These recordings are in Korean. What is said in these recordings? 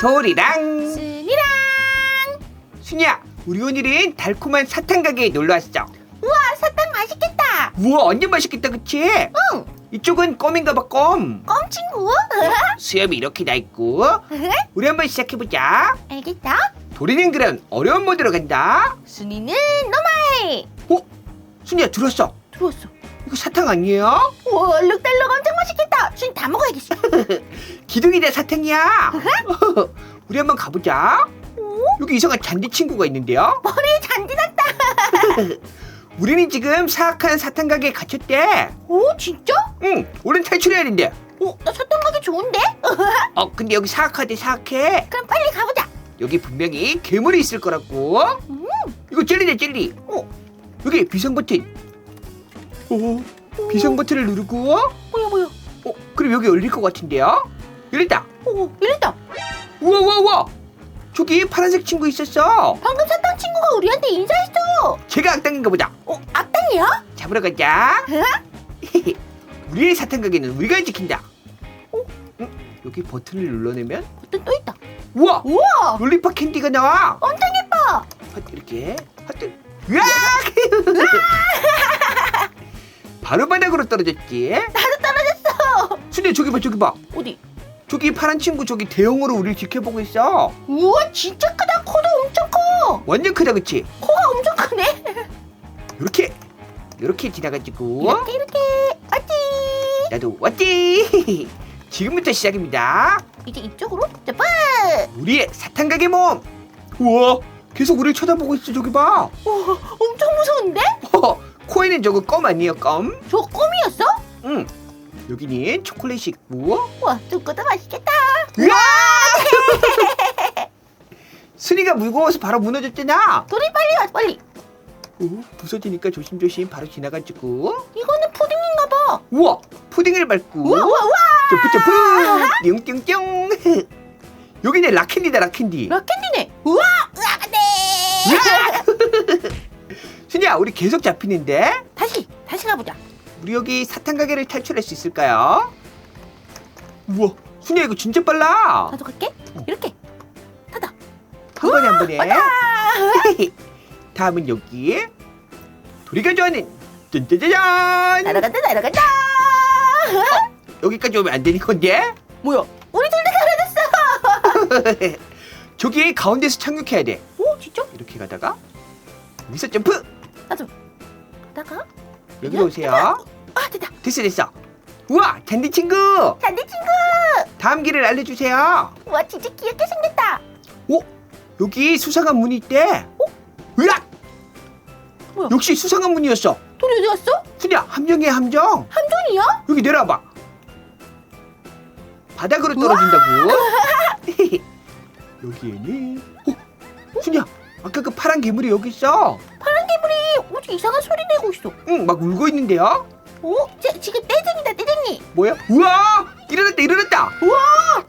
돌이랑. 순이랑. 순이야 우리 오늘은 달콤한 사탕 가게에 놀러 왔어. 우와 사탕 맛있겠다. 우와 완전 맛있겠다 그치? 응. 이쪽은 껌인가 봐껌. 껌 친구 수염이 이렇게 나 있고. 우리 한번 시작해보자. 알겠다 도리는 그럼 어려운 모드로 간다. 순이는 노말. 어? 순이야 들었어. 들어왔어. 이거 사탕 아니에요? 우와 얼룩달룩 엄청 맛있겠다. 순이 다 먹어야겠어 기둥이네 사탕이야. 우리 한번 가보자. 여기 이상한 잔디 친구가 있는데요? 머리에 잔디 났다. 우리는 지금 사악한 사탕 가게에 갇혔대. 오 진짜? 응 우린 탈출해야 된대. 오 나 사탕 가게 좋은데? 어 근데 여기 사악하대 사악해. 그럼 빨리 가보자. 여기 분명히 괴물이 있을 거라고. 음. 이거 젤리네 젤리. 어. 여기 비상 버튼. 오 비상 버튼을 누르고. 뭐야 뭐야. 어 그럼 여기 열릴 것 같은데요 열렸다 오 열렸다 우와 우와 우와. 저기 파란색 친구 있었어. 방금 사탕 친구가 우리한테 인사했어. 제가 악당인가 보다. 어 악당이야? 잡으러 가자. 우리의 사탕 가게는 우리가 지킨다. 어? 응? 여기 버튼을 눌러내면? 어떤 또 있다. 우와! 우와! 롤리팝 캔디가 나와. 엄청 예뻐. 헛 이렇게. 헛들 으악! 바로 바닥으로 떨어졌지. 나도 떨어졌어. 순이 저기 봐 저기 봐. 어디? 저기 파란 친구 저기 대형으로 우리를 지켜보고 있어. 우와 진짜 크다. 코도 엄청 커. 완전 크다 그치? 코가 엄청 크네. 이렇게 이렇게 지나가지고. 이렇게 이렇게. 어찌 나도 왔지. 지금부터 시작입니다. 이제 이쪽으로 자빠 우리의 사탕 가게 몸. 우와 계속 우리를 쳐다보고 있어 저기 봐. 우와 엄청 무서운데? 허, 코에는 저거 껌 아니에요 껌? 저 껌이었어? 응 여기는 초콜릿이 있고 우와 두꺼도 맛있겠다 으아! 순이가 무거워서 바로 무너졌잖아. 도리 빨리 와 빨리 오, 부서지니까 조심조심 바로 지나가지고. 이거는 푸딩인가 봐 우와, 푸딩을 밟고. 우와 우와 우와 점프 점프, 띵띵띵. 여기는 락캔디다 락캔디. 락캔디네 우와 으아 네 순이야, 우리 계속 잡히는데. 다시 다시 가보자 우리 여기 사탕 가게를 탈출할 수 있을까요? 우와, 순이야 이거 진짜 빨라. 나도 갈게 이렇게 타다 한 번에 한 번에. 아 다음은 여기. 우리가 좋아하는 짠짜자잔. 날아간다 날아간다 여기까지 오면 안 되는 건데? 뭐야 우리 둘다 사라졌어 저기 가운데서 착륙해야 돼. 오 진짜? 이렇게 가다가 여기서 점프. 나도 가다가 여기로 오세요. 아 됐다 됐어 됐어. 우와 잔디 친구. 잔디 친구 다음 길을 알려주세요. 우와 진짜 귀엽게 생겼다 오 여기 수상한 문이 있대. 으악. 뭐야? 역시 수상한 문이었어. 도리 어디 갔어? 순이야 함정이야 함정. 함정이야? 여기 내려와봐. 바닥으로 떨어진다고. 여기에는 어 순이야 아까 그 파란 괴물이 여기 있어. 파란 괴물이 어디 이상한 소리 내고 있어 응 막 울고 있는데요. 오 지, 지금 떼쟁이다 떼쟁이 뭐야? 우와! 일어났다 일어났다! 우와!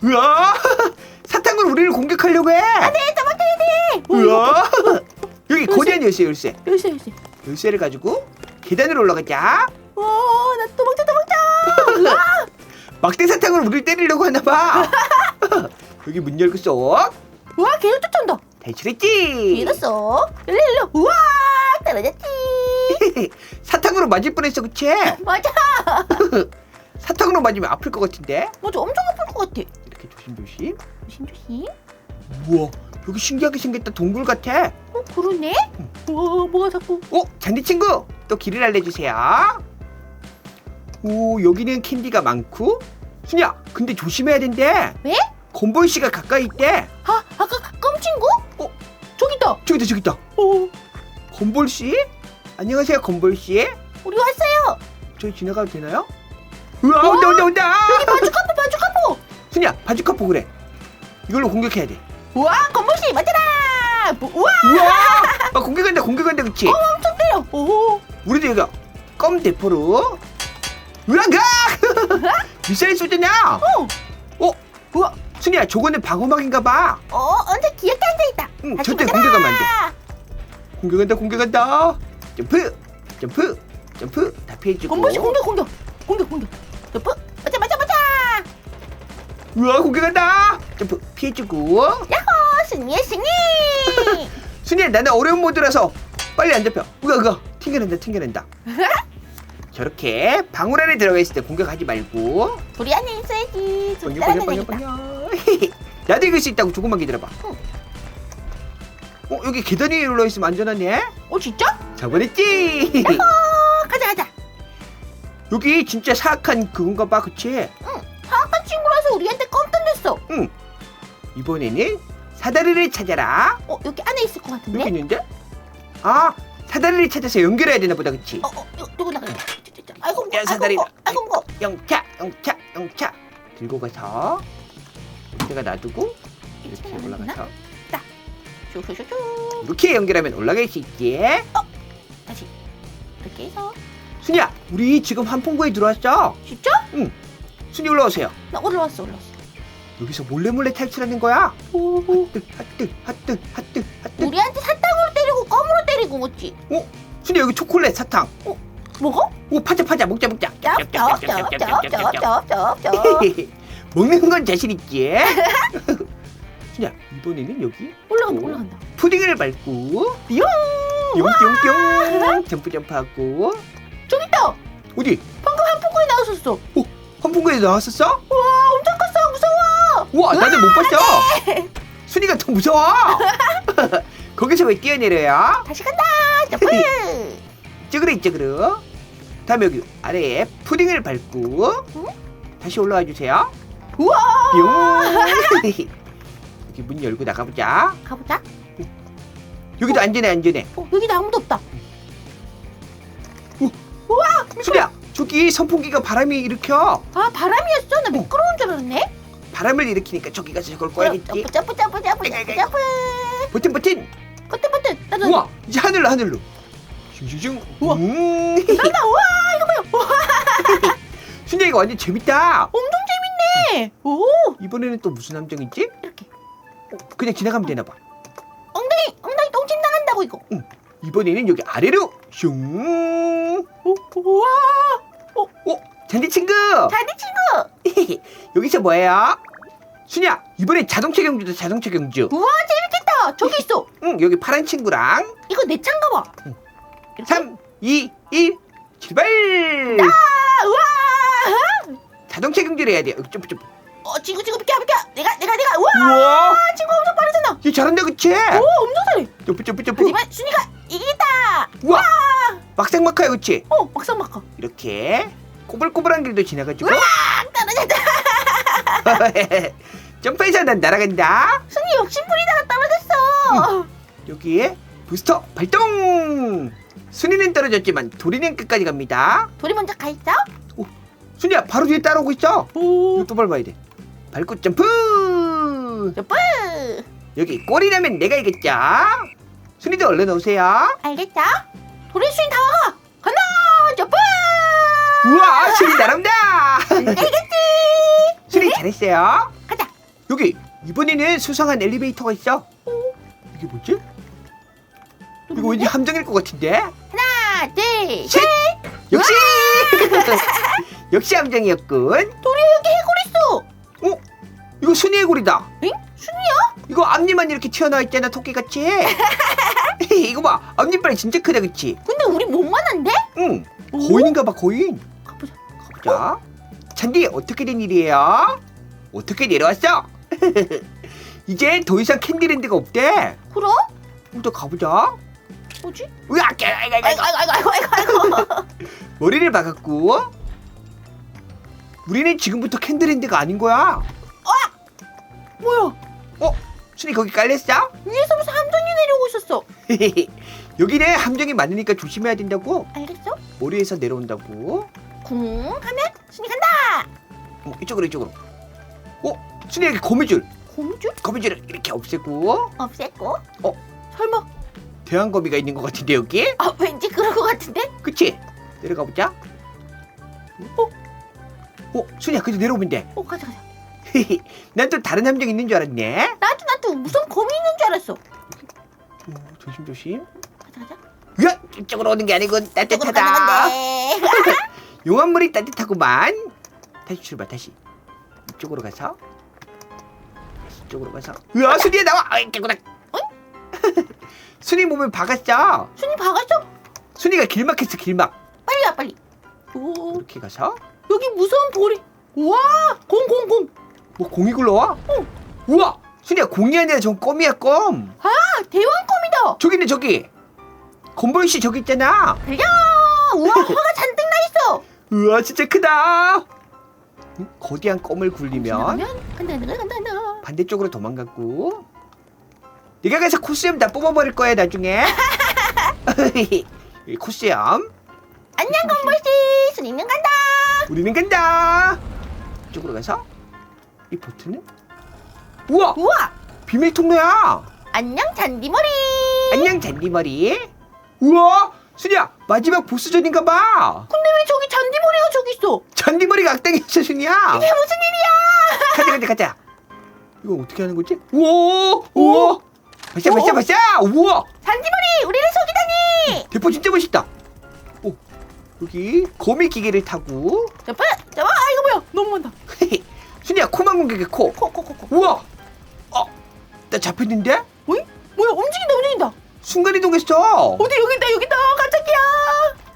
우와! 사탕으로 우리를 공격하려고 해! 네 도망쳐야 돼! 우와! 여기 거대한 열쇠 열쇠. 열쇠 열쇠. 열쇠를 가지고 계단으로 올라가자. 와나 도망쳐 도망쳐! 막대 사탕으로 우리를 때리려고 하나봐. 여기 문 열고 쏙. 우와 계속 쫓아온다. 탈출했지? 이랬어. 일로 일로. 우와 떨어졌지 사탕으로 맞을 뻔했어 그치? 맞아 사탕으로 맞으면 아플 것 같은데 맞아 엄청 아플 것 같아 이렇게 조심조심 조심 조심 우와 여기 신기하게 생겼다 동굴 같아 어 그러네 우와 뭐가 자꾸 오 잔디 친구 또 길을 알려주세요. 오 여기는 캔디가 많고 순이야 근데 조심해야 된대. 왜? 건보이 씨가 가까이 있대. 아 아까 껌 친구? 어? 저기 있다 저기다 저기다. 어 건볼 씨? 안녕하세요 건볼 씨. 우리 왔어요 저희 지나가도 되나요? 우와 온다 온다 온다. 바주카포 바주카포 순이야 바주카포 그래. 이걸로 공격해야 돼. 우와 건물씨 맞아라 뭐, 우와 우와 아 공격한다 공격한다 그치? 엄청 때려 오 우리도 여기 껌 대포로 으아가 미사일 쏘잖아. 어. 어? 우와 순이야 저거는 방어막인가 봐. 어, 언제 귀엽게 앉아 있다. 응, 다시 절대. 공격하면 안 돼. 공격한다, 공격한다. 점프, 점프, 점프. 다 피해주고. 건물씨 공격, 공격. 공격, 공격. 점프. 맞아, 맞아, 맞아. 우와 공격한다 점프 피해주고 야호 승리의 승리. 순이야 나는 어려운 모드라서 빨리 안 잡혀 우가 우가 튕겨낸다 튕겨낸다 저렇게 방울 안에 들어가 있을 때 공격하지 말고 불이 안에 있어야지. 좀 따라다니겠다. 번요 나도 이길 수 있다고 조금만 기다려봐 어 여기 계단 위에 올라있으면 안전하네 어 진짜? 가자 가자. 여기 진짜 사악한 그건가 봐 그치 사악한 친구라서 우리한테 껌던댔어. 이번에는 사다리를 찾아라 어 여기 안에 있을 것 같은데? 여기 있는데 아 사다리를 찾아서 연결해야 되나 보다 그치 어, 어, 이거 누구 나가? 아이고, 야, 아이고, 사다리. 아이고, 아이고, 아이고. 영차 영차 영차 들고 가서 여기다가 놔두고 이렇게 올라가서 슈슈슈슈. 이렇게 연결하면 올라갈 수 있지 다시 이렇게 해서. 순이야 우리 지금 한풍구에 들어왔어 진짜? 순이 올라오세요 나 올라왔어, 올라왔어. 여기서 몰래 몰래 탈출하는 거야 오, 하뜨 하뜨 하뜨 하뜨 하뜨 우리한테 사탕으로 때리고 껌으로 때리고 뭐지? 순이 여기 초콜릿 사탕 먹어? 오 파자 파자 먹자 먹자 쩝쩝쩝쩝쩝쩝쩝쩝. 먹는 건 자신 있지 순이야 이번에는 여기 올라간다, 올라간다. 푸딩을 밟고 뿅! 뿅뿅뿅 점프 점프하고. 어디 방금 한 포구에 나왔었어. 한풍구에 나왔었어? 와, 엄청 컸어, 무서워. 우와 나는 못 봤어 순이가 더 무서워 거기서 왜 뛰어내려요? 다시 간다. 점프. 이쪽으로 이쪽으로 다음에 여기 아래에 푸딩을 밟고 응? 다시 올라와 주세요 우와. 뿅 여기 문 열고 나가보자 가보자. 여기도 안전해 안전해 어, 여기도 아무도 없다. 순이야 저기 선풍기가 바람이 일으켜 아, 바람이었어. 나 미끄러운 줄 알았네. 바람을 일으키니까 저기 가서 저걸 꺼야겠지 점프, 점프, 점프, 점프, 점프, 점프. 버튼 버튼 버튼, 버튼. 나도. 우와 이제 하늘로 하늘로 슝슝슝 우와. 음. 나다. 우와, 이거 봐요. 우와, 순이야 이거 완전 재밌다 엄청 재밌네. 오, 이번에는 또 무슨 함정이지? 이렇게. 그냥 지나가면 되나 봐 엉덩이, 엉덩이 똥침 당한다고 이거. 이번에는 여기 아래로 슝 잔디 친구 자네 친구. 여기서 뭐예요? 순이야 이번엔 자동차 경주다 자동차 경주 우와, 재밌겠다. 저기 있어. 응 여기 파란 친구랑 이거 내 차인가 봐. 응. 이렇게? 3 2 1 출발 아, 우와. 자동차 경주를 해야 돼 여기 점프 점프 어, 친구, 친구, 비켜, 비켜. 내가, 내가, 내가. 우와. 우와 아, 친구 엄청 빠르잖아. 얘 잘한다 그치? 오, 엄청 잘해. 점프 점프 점프 하지만 순이가 이기겠다. 우와 막상 막하야 그치? 어, 막상 막하. 이렇게 꼬불꼬불한 길도 지나가지고 아, 떨어졌다. 점프해서 난 날아간다 순이 욕심부리다가 떨어졌어. 여기에 부스터 발동 순이는 떨어졌지만 도리는 끝까지 갑니다 돌이 먼저 가 있어. 순이야 바로 뒤에 따라오고 있어 오. 이거 또 밟아야 돼 밟고 점프 점프. 여기 나면 내가 이겼죠 순이도 얼른 오세요 알겠어? 돌이 순이 다 와. 우와 순이 날아온다 내가 이겼지. 순이 잘했어요 가자. 여기 이번에는 수상한 엘리베이터가 있어 이게 뭐지? 이거 왠지 함정일 것 같은데 하나, 둘, 셋 역시 역시 함정이었군 돌이 여기 해골 있어. 어? 이거 순이의 골이다 응? 순이야? 이거 앞니만 이렇게 튀어나와 있잖아 토끼같이 이거 봐 앞니빨이 진짜 크다 그치? 근데 우리 몸만한데? 응 오? 거인인가 봐 거인 자. 가보자 잔디 어떻게 된 일이에요? 어떻게 내려왔어? 이제 더 이상 캔디랜드가 없대 그럼? 또 가보자 뭐지? 으악 아이고, 아이고, 아이고, 아이고, 아이고, 아이고. 머리를 박았고 우리는 지금부터 캔디랜드가 아닌 거야 뭐야? 순이 거기 깔렸어? 위에서 무슨 함정이 내려오고 있었어. 여기는 함정이 많으니까 조심해야 된다고 알겠어? 머리에서 내려온다고 쿵 하면 순이 간다. 어, 이쪽으로 이쪽으로 어? 순이 여기 거미줄 고무줄 거미줄을 이렇게 없애고 없앴고. 어? 설마? 대왕 거미가 있는 것 같은데 여기? 아 왠지 그럴 것 같은데? 그치? 내려가 보자 어? 어? 순이야 그저 내려오면 돼 어 가자 가자. 난 또 다른 함정 있는 줄 알았네 나도 나도 무슨 거미 있는 줄 알았어. 어, 조심조심 가자 가자. 으악! 이쪽으로 오는 게 아니고 이쪽으로 따뜻하다 가는 건데. 용암물이 따뜻하구만 다시 출발 다시 이쪽으로 가서 이쪽으로 가서 으아 순이야 나와 아이 깨구나 순이 몸을 박았어 순이 박았어? 순이가 길 막혔어 길막 빨리 와 빨리. 오 이렇게 가서 여기 무서운 돌이. 와 공 공공. 뭐 공이 굴러와? 우와 순이야 공이 아니라 전 껌이야 껌 아 대왕검이다. 저기 있네 저기 건보이 씨 저기 있잖아 달려. 우와 화가 잔뜩. 우와 진짜 크다. 음, 거대한 껌을 굴리면 지나가면? 간다 간다 간다 간다. 반대쪽으로 도망갔고. 네가 가서 코스염 다 뽑아버릴 거야 나중에. 이 코스염. 안녕 건벌씨. 순이는 간다. 우리는 간다. 이쪽으로 가서 이 보트는? 우와! 우와! 비밀 통로야! 안녕 잔디머리. 안녕 잔디머리. 우와! 순이야 마지막 보스전인가 봐 있어? 잔디머리가 악당이었어 순이야 이게 무슨 일이야? 가자 가자 가자 이거 어떻게 하는 거지? 우와 우와 발사 발사 발사 우와 잔디머리 우리를 속이다니. 대포 진짜 멋있다 오 여기 거미 기계를 타고 잡아 잡아 아 이거 뭐야 너무 많다. 순이야 코만 공격해 코 코 코 코코. 우와 어나 잡혔는데? 어이? 뭐야 움직인다 움직인다. 순간 이동했어 어디 여기 있다 여기 있다 깜짝이야.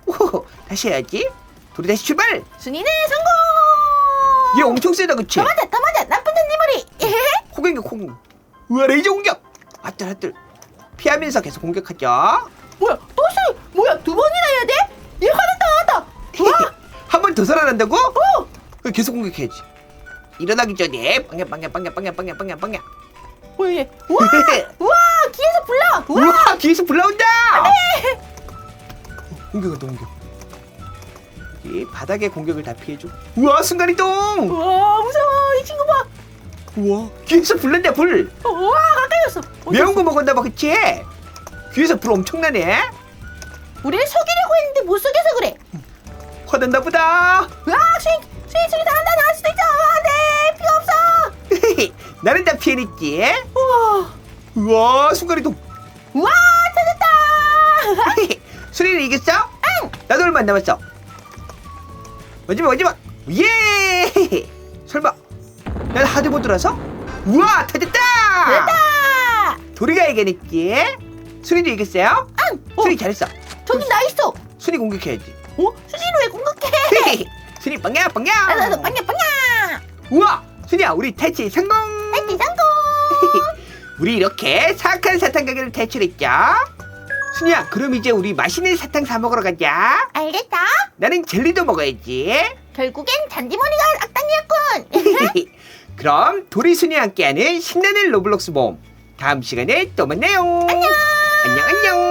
오, 다시 해야지 둘이 다시 출발 순이는 성공. 얘 엄청 세다 그치? 더 맞아 더 맞아 나쁜 잔디머리. 에헤. 호갱격 호갱 우와 레이저 공격 아들 아들 피하면서 계속 공격하죠 뭐야 또 수? 뭐야 두 번이나 해야 돼? 얘 화났다 화났다. 와. 한번 더 살아난다고? 어. 계속 공격해야지 일어나기 전에 빵야 빵야 빵야 빵야 빵야 빵야 빵야 뭐야 얘? 우와 우와 귀에서 불나. 우와. 우와 뒤에서 불 나온다 어, 공격한다 공격 여기 바닥의 공격을 다 피해줘. 우와 순간 이동! 우와 무서워. 이 친구 봐. 우와 뒤에서 불 난다 불. 어, 우와 가까이 왔어. 어디 매운? 거 먹었나 봐 그치? 뒤에서 불 엄청나네. 우리를 속이려고 했는데 못 속여서 그래. 화났나 보다. 으아 스윙 스윙 스윙 나간다 나갈 수도 있어 안돼 피가 없어. 나는 다 피해냈지. 우와. 우와 순간 이동. 우와 찾았다. 수리는 이겼어? 응. 나도 얼마 안 남았어 마지막 마지막. 예! 설마 난 하드보드라서? 우와 터졌다! 됐다! 도리가 이겨냈지 수리도 이겼어요? 응! 어, 수리 잘했어. 저기 나 있어 수리 공격해야지. 어? 수지로 왜 공격해? 수리 빵야 빵야! 나도 빵야 빵야! 우와 수리야 우리 탈출 성공! 파이팅 성공! 우리 이렇게 사악한 사탕 가게를 탈출했죠 순이야 그럼 이제 우리 맛있는 사탕 사 먹으러 가자. 알겠다. 나는 젤리도 먹어야지. 결국엔 잔디머리가 악당이었군. 그럼 도리 순이와 함께하는 신나는 로블록스 모험. 다음 시간에 또 만나요. 안녕